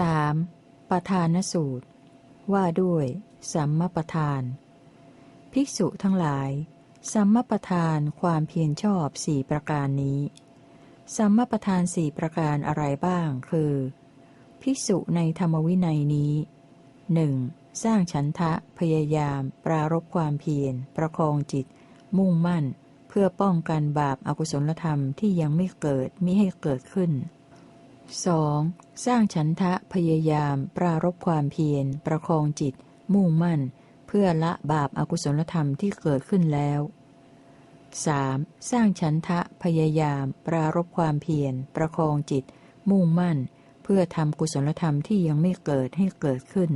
3. ประธานสูตร ว่าด้วยสัมมประธาน ภิกษุทั้งหลาย สัมมประธานความเพียรชอบสี่ประการนี้ สัมมประธานสี่ประการอะไรบ้างคือ ภิกษุในธรรมวินัยนี้หนึ่งสร้างฉันทะพยายาม ปรารบความเพียร ประคองจิต มุ่งมั่น เพื่อป้องกันบาปอากุศลธรรมที่ยังไม่เกิดมิให้เกิดขึ้น 2. สร้างฉันทะพยายาม ปรารบความเพียร ประคองจิต มุ่งมั่น เพื่อละบาปอากุศลธรรมที่เกิดขึ้นแล้ว 3. สร้างฉันทะพยายาม ปรารบความเพียร ประคองจิต มุ่งมั่น เพื่อทำกุศลธรรมที่ยังไม่เกิดให้เกิดขึ้น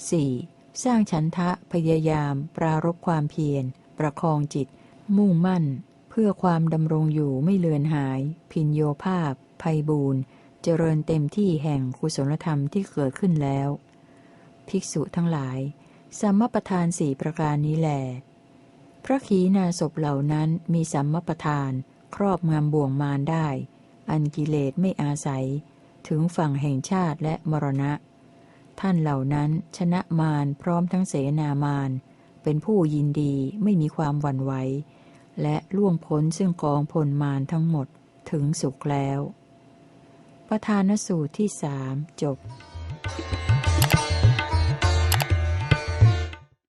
4. สร้างฉันทะพยายาม ปรารบความเพียร ประคองจิต มุ่งมั่น เพื่อความดำรงอยู่ไม่เลือนหาย พินโยภาพ ภัยบูนเจริญเต็มที่แห่งกุศลธรรมที่เกิดขึ้นแล้ว ภิกษุทั้งหลายสัมมประธานสี่ประการนี้แหลพระขีณาศพเหล่านั้นมีสัมมประธานครอบงำบ่วงมารได้ อันกิเลสไม่อาศัย ถึงฝั่งแห่งชาติและมรณะ ท่านเหล่านั้นชนะมารพร้อมทั้งเสนามารเป็นผู้ยินดีไม่มีความหวั่นไหวและล่วงพ้นซึ่งกองพลมารทั้งหมดถึงสุขแล้ว ประธานสูตรที่สามจบ